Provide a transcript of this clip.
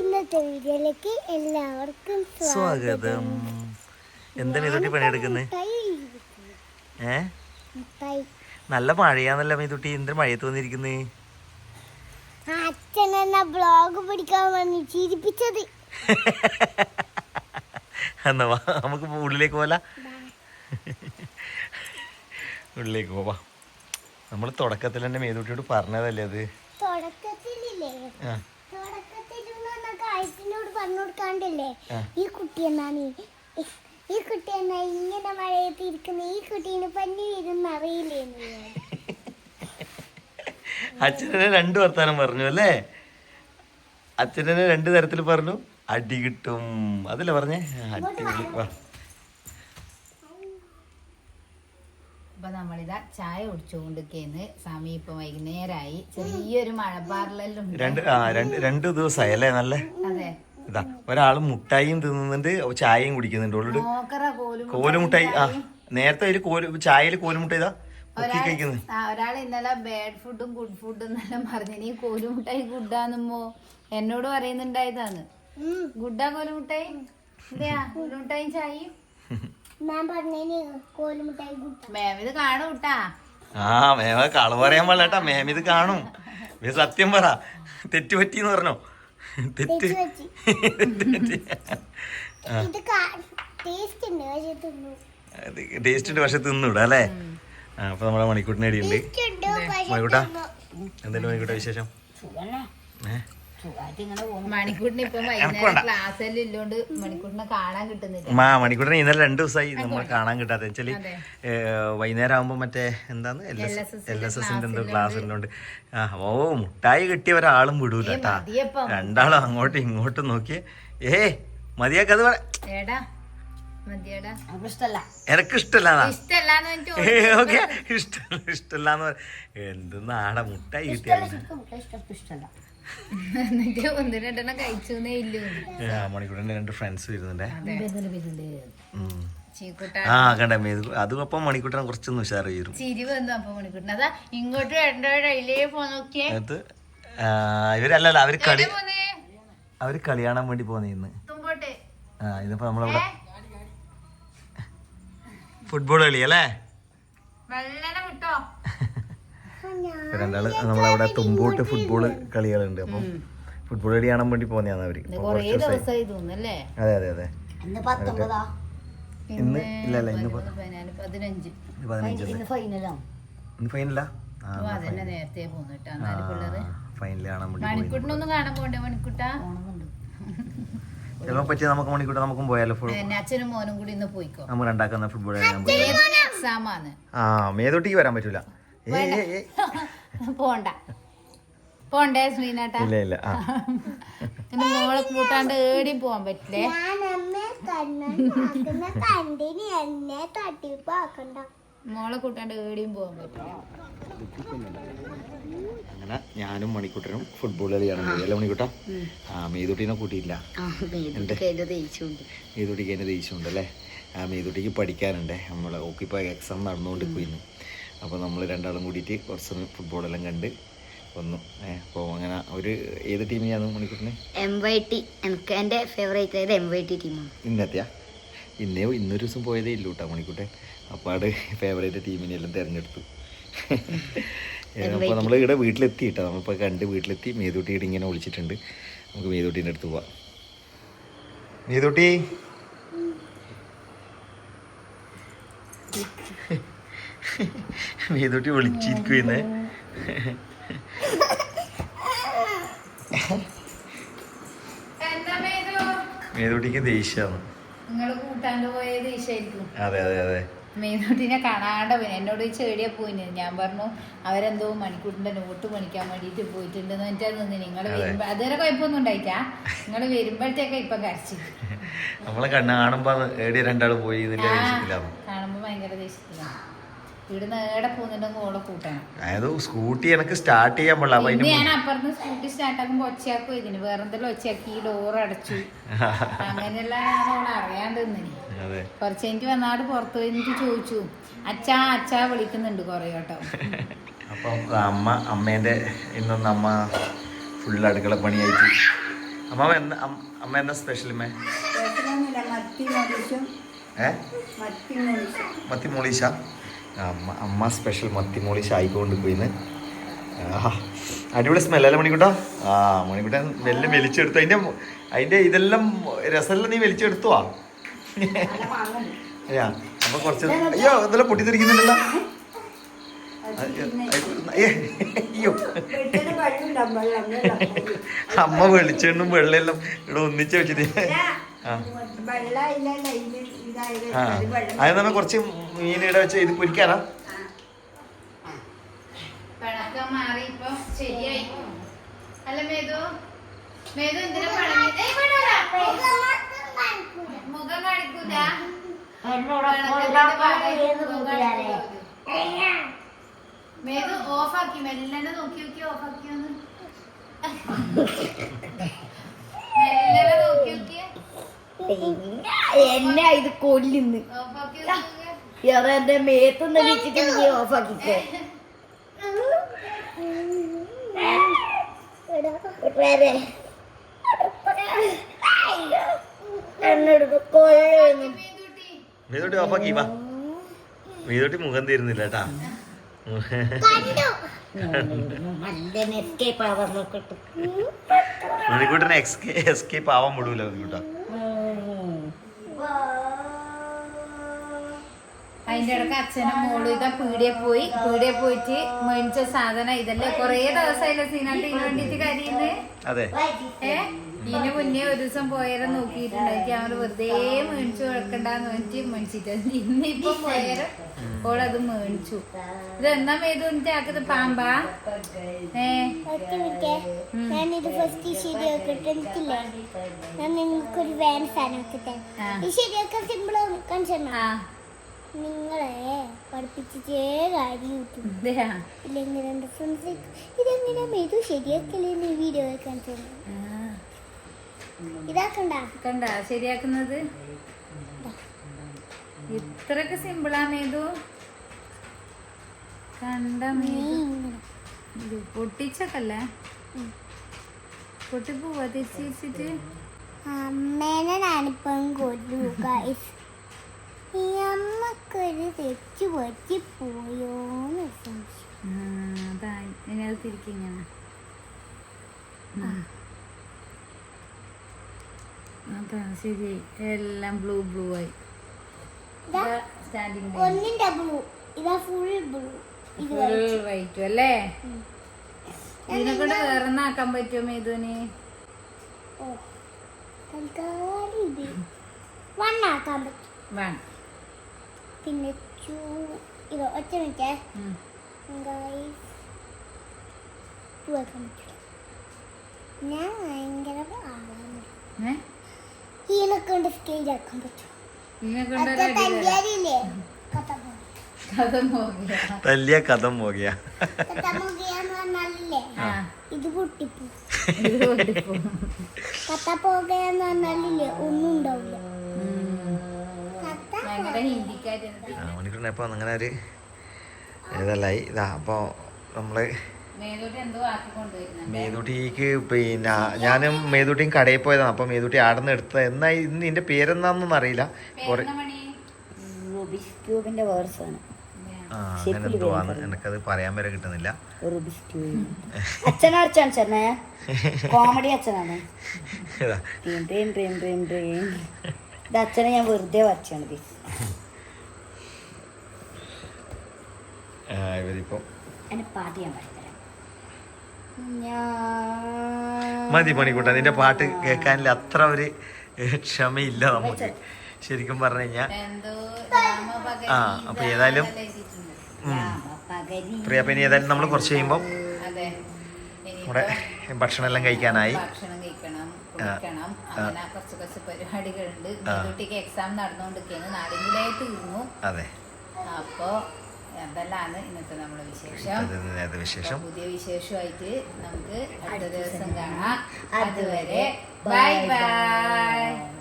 ഇന്നത്തെ വീഡിയോയിലേക്ക് എല്ലാവർക്കും സ്വാഗതം. എന്താണ് ഇതുട്ടി പണിയെടുക്കുന്നത് ഏ? നല്ല മഴയാന്നല്ല മീതുട്ടി എന്തിനു മഴയത്ത് വന്നിരിക്കുന്നത് ആ അച്ഛൻ എന്ന ബ്ലോഗ് പിടിക്കാൻ വന്ന് ചിരിപ്പിച്ചത് എന്നാ നമുക്ക് ഉള്ളിലേക്ക് പോല ഉള്ളിലേക്ക് പോവാ. നമ്മൾ തുടക്കത്തിൽ തന്നെ മേതുട്ടിയോട് പറഞ്ഞതല്ലേ അത്? തുടക്കത്തിലില്ലേ? ആ. പറഞ്ഞു കൊടുക്കാണ്ടല്ലേ. ഈ കുട്ടി എന്നാണ് ഈ- ഈ കുട്ടി എന്നാ ഇങ്ങനെ മഴയത്ത് ഇരിക്കുന്ന ഈ കുട്ടീന് പനി വരുന്ന അറിയില്ലേ. അച്ഛനെ രണ്ട് വർത്താനം പറഞ്ഞു അല്ലേ? അച്ഛനെ രണ്ട് തരത്തിൽ പറഞ്ഞു. അടി കിട്ടും. അതല്ലേ പറഞ്ഞേ? അടി അപ്പൊ നമ്മളിതാ ചായ കുടിച്ചുകൊണ്ടിരിക്കുന്നു. സമയം ഇപ്പൊ വൈകുന്നേരമായി ചെറിയൊരു രണ്ട് ആ രണ്ട് രണ്ട് ദിവസമായി അല്ലേ നല്ല? അതെ. ഇതാ ഒരാൾ മുട്ടായിയും തിന്നുന്നുണ്ട് ചായയും കുടിക്കുന്നുണ്ട്. ഓളോട് കോലും കോലുമുട്ടായി ആ നേരത്തെ ഒരു കോൽ ചായയിൽ കോലുമുട്ടായി ഇതാ ഒരാൾ ഇന്നലെ ബാഡ് ഫുഡും ഗുഡ് ഫുഡും എന്നെല്ലാം പറഞ്ഞു നീ കോലുമുട്ടായി ഗുഡാന്നുമ്പോ എന്നോട് പറയുന്നുണ്ടായതാണ്. ഗുഡാ കോലുമുട്ടായി? കോലുമുട്ടായും ചായയും? കാണും കേട്ടാ ആ മേമ കള പറയാൻ പാടില്ലാട്ടാ. മേമിത് കാണും. സത്യം പറ. തെറ്റുപറ്റിന്ന് പറഞ്ഞോ. തെറ്റ്. വെച്ച് തെറ്റ്. ഇത് ടേസ്റ്റ് ഉണ്ട് പക്ഷെ തിന്നൂടാ അല്ലേ? അപ്പൊ നമ്മളെ മണിക്കൂട്ടിന് അടിയുണ്ട്. ടേസ്റ്റ് ഉണ്ട് പക്ഷെ മണിക്കൂട്ടാ. എന്തെങ്കിലും മണിക്കൂട്ട വിശേഷം? ഏ? മണിക്കൂട്ടിന് ഇപ്പൊ വൈകുന്നേരം ഇല്ലോണ്ട് മണിക്കൂട്ടിനെ കാണാൻ കിട്ടുന്നില്ല. മാ മണിക്കൂട്ടിനെ ഇന്നലെ രണ്ടു ദിവസമായി നമ്മൾ കാണാൻ കിട്ടാതെ വെച്ചാൽ അതെ. വൈകുന്നേരം ആകുമ്പോ മറ്റേ എന്താന്ന്? എൽ എസ് എൽ എസ് എസിന്റെ എന്തോ ക്ലാസ് ഉള്ളതുകൊണ്ട് ആ ഓ മുട്ടായി കിട്ടിയ ഒരാളും വിടൂല കേട്ടാ രണ്ടാളും അങ്ങോട്ടും ഇങ്ങോട്ടും നോക്കി. ഏ മതിയാക്കത് പറ ഏടാ മതിയടാ. എനക്ക് ഇഷ്ടല്ല. ഇഷ്ടല്ലാന്ന് പറ. എന്ത് നാടാ മുട്ടായി കിട്ടിയാലും എന്നിട്ട് ഒന്ന് രണ്ടെണ്ണം കഴിച്ചേ മണിക്കൂറിന്റെ രണ്ട് ഫ്രണ്ട്സ് വരുന്നുണ്ടേ. ആ കണ്ട അത് അപ്പം മണിക്കൂട്ടനെ കുറച്ചൊന്ന് ഉഷാർ ചെയ്യും ചിരി വന്നു അപ്പൊ മണിക്കൂട്ടിന് അതാ ഇങ്ങോട്ട് നോക്കിയേ? ഇവരല്ലല്ല അവർ കളി അവർ കളി കാണാൻ വേണ്ടി പോന്നിന്ന് ആ ഇതിപ്പോ നമ്മളവിടെ ഫുട്ബോൾ കളി അല്ലേ? വെള്ളനെ വിട്ടോ? രണ്ടാൾ നമ്മളവിടെ തുമ്പോട്ട് ഫുട്ബോൾ കളികളുണ്ട്. അപ്പം ഫുട്ബോൾ കളി കാണാൻ വേണ്ടി പോന്നെയാണ് അവർ. അതെ അതെ അതെ. ഇന്ന് ഇല്ല ഇല്ല ഇന്ന് ഇന്ന് ഫൈനലാ? ഫൈനൽ കാണാൻ വേണ്ടി പോയി. മണിക്കൂട്ടിനൊന്നും കാണാൻ പോണ്ടേ മണിക്കൂട്ടാ? ചിലപ്പോ പറ്റിയ നമുക്ക് മണിക്കൂട്ട നമുക്കും പോയാലോ അച്ഛനും മോനും കൂടി ഇന്ന് പോയിക്കോ. നമ്മൾ ഫുട്ബോൾ ആ മേതോട്ടിക്ക് വരാൻ പറ്റൂല. പോണ്ട. പോണ്ടേ ശ്രീനാട്ടാ? ഇല്ല ഇല്ല. മോളെ കൂട്ടാണ്ട് ഏടി പോവാൻ പറ്റില്ലേ? ഞാൻ അമ്മേ കണ്ണാക്കുന്ന കണ്ടിന് എന്നെ തട്ടിപ്പാക്കണ്ട മോളെ കൂട്ടാണ്ട് ഏടിയും പോവാൻ പറ്റില്ല. അങ്ങനെ ഞാനും മണിക്കുട്ടനും ഫുട്ബോൾ കളിയാണ്. പോയി അല്ലേ മണിക്കുട്ട? ആ മേതുട്ടീനെ കൂട്ടിയില്ല മേതുട്ടിക്ക് എന്നെ ദേഷ്യമുണ്ട്. അല്ലേ? ആ മേതുട്ടിക്ക് പഠിക്കാനുണ്ട്. നമ്മൾ ഓക്കിപ്പോൾ എക്സാം നടന്നുകൊണ്ടിരിക്കുന്നു അപ്പോൾ നമ്മൾ രണ്ടാളും കൂടിയിട്ട് കുറച്ച് ഫുട്ബോളെല്ലാം കണ്ട് വന്നു. ഏഹ് അപ്പോൾ അങ്ങനെ ഒരു ഏത് ടീമിനാണ് മണിക്കൂറിന്? എം വൈ ടി എനിക്ക് എന്റെ ഫേവറേറ്റ് ആയത് എം വൈ ടി ടീമാണ് ഇന്നത്തെയാ? ഇന്നേ ഇന്നൊരു ദിവസം പോയതേ ഇല്ലൂ കേട്ടോ മണിക്കൂട്ടെ അപ്പാട് ഫേവറേറ്റ് ടീമിനെ എല്ലാം തിരഞ്ഞെടുത്തു. അപ്പോൾ നമ്മൾ ഇവിടെ വീട്ടിലെത്തി കേട്ടോ നമ്മളിപ്പോൾ കണ്ട് വീട്ടിലെത്തി മേതൂട്ടി ഇവിടെ ഇങ്ങനെ വിളിച്ചിട്ടുണ്ട്. നമുക്ക് മേതൂട്ടീന്റെ അടുത്ത് പോവാം. മേതൂട്ടി? മേതൂട്ടി വിളിച്ചിരിക്കുന്നേ മേതൂട്ടിക്ക് ദേഷ്യമാണ്. അതെ അതെ അതെ. മേതൂട്ടിനെ കാണാണ്ട പോയി എന്നോട് ചേടിയാ പോയിന്. ഞാൻ പറഞ്ഞു അവരെന്തോ മണിക്കൂട്ടിന്റെ നോട്ട് പണിക്കാൻ വേണ്ടിട്ട് പോയിട്ടുണ്ടെന്ന് വെച്ചാൽ നിന്ന്. നിങ്ങൾ വരുമ്പോ അതുവരെ കുഴപ്പമൊന്നും ഉണ്ടായിട്ടാ നിങ്ങൾ വരുമ്പോഴത്തേക്ക് ഇപ്പൊ കരച്ചു നമ്മളെ കണ്ണ് കാണുമ്പോ രണ്ടാളും പോയി കാണുമ്പോ ഭയങ്കര ദേഷ്യത്തിലാണ് അതായത് സ്കൂട്ടി എനിക്ക് സ്റ്റാർട്ട് ചെയ്യാൻ പാടില്ല. അപ്പൊ ഞാൻ അപ്പുറത്ത് സ്കൂട്ടി സ്റ്റാർട്ടാക്കുമ്പോ ഒച്ചയാക്കും ഇതിന്. വേറെ എന്തെങ്കിലും ഒച്ചയാക്കി ഈ ഡോർ അടച്ചു. അങ്ങനെയുള്ള അറിയാണ്ട് അതെ. കുറച്ച് എനിക്ക് വന്നാട് പുറത്ത് എനിക്ക് ചോദിച്ചു. അച്ഛാ അച്ഛാ വിളിക്കുന്നുണ്ട് കൊറേ കേട്ടോ അപ്പം അമ്മ അമ്മേന്റെ ഇന്നൊന്ന് അമ്മ ഫുൾ അടുക്കള പണിയായിട്ട്. അമ്മ എന്താ അമ്മ- എന്താ സ്പെഷ്യൽ മേ മത്തി മത്തി മോളീശ? അമ്മ അമ്മ സ്പെഷ്യൽ മത്തിമോളി മോളീശ ആയിക്കൊണ്ട് പോയിന്ന് ആഹാ അടിപൊളി സ്മെല്ലല്ലേ മണിക്കുട്ട? ആ മണിക്കുട്ട നെല്ല് വലിച്ചെടുത്തു അതിന്റെ അതിന്റെ ഇതെല്ലാം രസമെല്ലാം നീ വലിച്ചെടുത്തുവാ അയ്യാ അപ്പൊ കുറച്ച് അയ്യോ ഇതെല്ലാം പൊട്ടിത്തെറിക്കുന്നുണ്ടല്ലോ. അയ്യോ. അമ്മ. വെളിച്ചെണ്ണും വെള്ളമെല്ലാം ഇവിടെ ഒന്നിച്ച് വെച്ചിട്ട്. ആ. ആ. അത് നമ്മൾ കുറച്ച് മീനിടെ വെച്ച് ഇത് പൊരിക്കാനാ? മേതു ഓഫാക്കി. മെല്ലനെ നോക്കി നോക്കി ഓഫാക്കിയോന്ന്. നോക്കിയേ എന്നെ ഇത് കൊല്ലുന്നു. ഇയാളെ എന്റെ മേത്തുനിന്ന് വിളിച്ചിട്ട് നീ ഓഫാക്കിക്കോ. മേതുട്ടി. ഓഫാക്കി വാ. മീതോട്ടി മുഖം തീരുന്നില്ല കേട്ടാ മണിക്കൂട്ടനെ എസ്കേപ്പ് ആവാൻ നോക്കട്ടെ മണിക്കൂട്ടിനെ എസ്കേപ്പ് ആവാൻ വിടൂല മണിക്കൂട്ടാ അതിന്റെ ഇടയ്ക്ക് അച്ഛനും മോളും ഇതാ പീടിയെ പോയി. പീടിയെ പോയിട്ട് മേടിച്ച സാധനം ഇതല്ലേ? കൊറേ ദിവസമായില്ല സീനാട്ട് ഇതിന് വേണ്ടിട്ട് കരയുന്നത് അതെ. ഏ? ഇതിന് മുന്നേ ഒരു ദിവസം പോയാലും നോക്കിയിട്ടുണ്ടായിട്ട് അവർ വെറുതെ മേടിച്ചു കൊടുക്കണ്ടെന്ന് പറഞ്ഞിട്ട് മേടിച്ചിട്ട്. ഇന്നിപ്പോ പോയാലും ഓളത് മേടിച്ചു. ഇത് എന്നാ മേതു ആക്കത് പാമ്പാ? ഏ? ഒറ്റ മിനിറ്റ് ഞാനിത് ഫസ്റ്റ് ശരിയാക്കട്ടെ എനിക്കില്ലേ? ഞാൻ നിങ്ങൾക്കൊരു വേറെ സാധനം ആക്കട്ടെ ആ. ഇത് ശരിയാക്കാൻ സിമ്പിൾ കാണിച്ചു ആ. നിങ്ങളെ പഠിപ്പിച്ചേ കാര്യം കിട്ടും ഇതെയാ? ഇല്ലെങ്കിൽ എന്റെ ഫ്രണ്ട്സ് ഇതെങ്ങനെ മെതു? ശരിയാക്കലെന്ന് വീഡിയോ കാണിച്ചു ഇതാക്കണ്ട. കണ്ട ശരിയാക്കുന്നത്? ഇത്രക്ക് സിമ്പിളാ മേതു? കണ്ട നീ പൊട്ടിച്ചക്കല്ലേ പൊട്ടിപ്പോവാ തിരിച്ച് തിരിച്ചിട്ട് അമ്മേനെ ഞാനിപ്പം കൊല്ലു ഗൈസ് ഈ അമ്മക്കൊരു തെറ്റ് പറ്റി പോയോന്ന് സംശയം ആ, അതാ ശരി. എല്ലാം ബ്ലൂ ബ്ലൂ ആയി. ഒന്നിന്റെ ബ്ലൂ. ഇതാ ഫുൾ ബ്ലൂ. ഫുൾ വൈറ്റും അല്ലേ? ഇതിനെ കൊണ്ട് വേറെ ആക്കാൻ പറ്റുമോ വൺ ആക്കാൻ പറ്റും. വേണം പിന്നെ ചൂ ഇത് ഒറ്റ മിനിറ്റ് ഞാൻ ഭയങ്കര ആളാണ് ഏ? ഇതിനെ കൊണ്ട് സ്കെയിൽ ആക്കാൻ പറ്റും. തല്ലിയ കഥ പോകിയ ഇത് പൊട്ടിപ്പോ. കഥ പോകുകയെന്ന് പറഞ്ഞാലില്ലേ? ഒന്നും ഉണ്ടാവില്ല. കഥ മണിക്കൂറിനെപ്പോ അങ്ങനെ ഒരു ഇതല്ലായി. ഇതാ അപ്പോൾ നമ്മൾ മേതൂട്ടിക്ക് പിന്നെ ഞാനും മേതുട്ടിയും കടയിൽ പോയതാണ് അപ്പം മേതുട്ടി ആടെ നിന്ന് എടുത്തത് എന്നാ ഇന്ന് ഇതിന്റെ പേരെന്താന്നൊന്നും അറിയില്ല. കുറെ പേരെന്താ മണി? റുബിസ് ആ അങ്ങനെ എന്തോ ആണ്. എനിക്കത് പറയാൻ വരെ കിട്ടുന്നില്ല. കോമഡി അച്ഛനാണ്. ഇതാ അച്ഛനെ ഞാൻ വെറുതെ വരച്ചാണ് ബീസ് ആ, ഇവരിപ്പം. എന്നെ പാട്ട് ഞാൻ പഠിത്തരാം ഞാൻ മതി മണിക്കൂട്ട നിന്റെ പാട്ട് കേൾക്കാനില്ല. അത്ര ഒരു ക്ഷമയില്ല നമുക്ക്. ശരിക്കും പറഞ്ഞു കഴിഞ്ഞാൽ ആ, അപ്പൊ ഏതായാലും പ്രിയപ്പനി ഏതായാലും നമ്മൾ കുറച്ച് കഴിയുമ്പോൾ അതെ. നമ്മുടെ ഇനിയിപ്പോ ഭക്ഷണം എല്ലാം കഴിക്കാനായി. അങ്ങനെ കുറച്ച് കുറച്ച് പരിപാടികളുണ്ട്. കുട്ടിക്ക് എക്സാം നടന്നുകൊണ്ടിരിക്കുകയാണ്. നാളെങ്കിലായി തീർന്നു അതെ. അപ്പോ എന്തെല്ലാമാണ് ഇന്നത്തെ നമ്മുടെ വിശേഷം. പുതിയ വിശേഷമായിട്ട് നമുക്ക് അടുത്ത ദിവസം കാണാം. അതുവരെ ബൈ. ബൈ.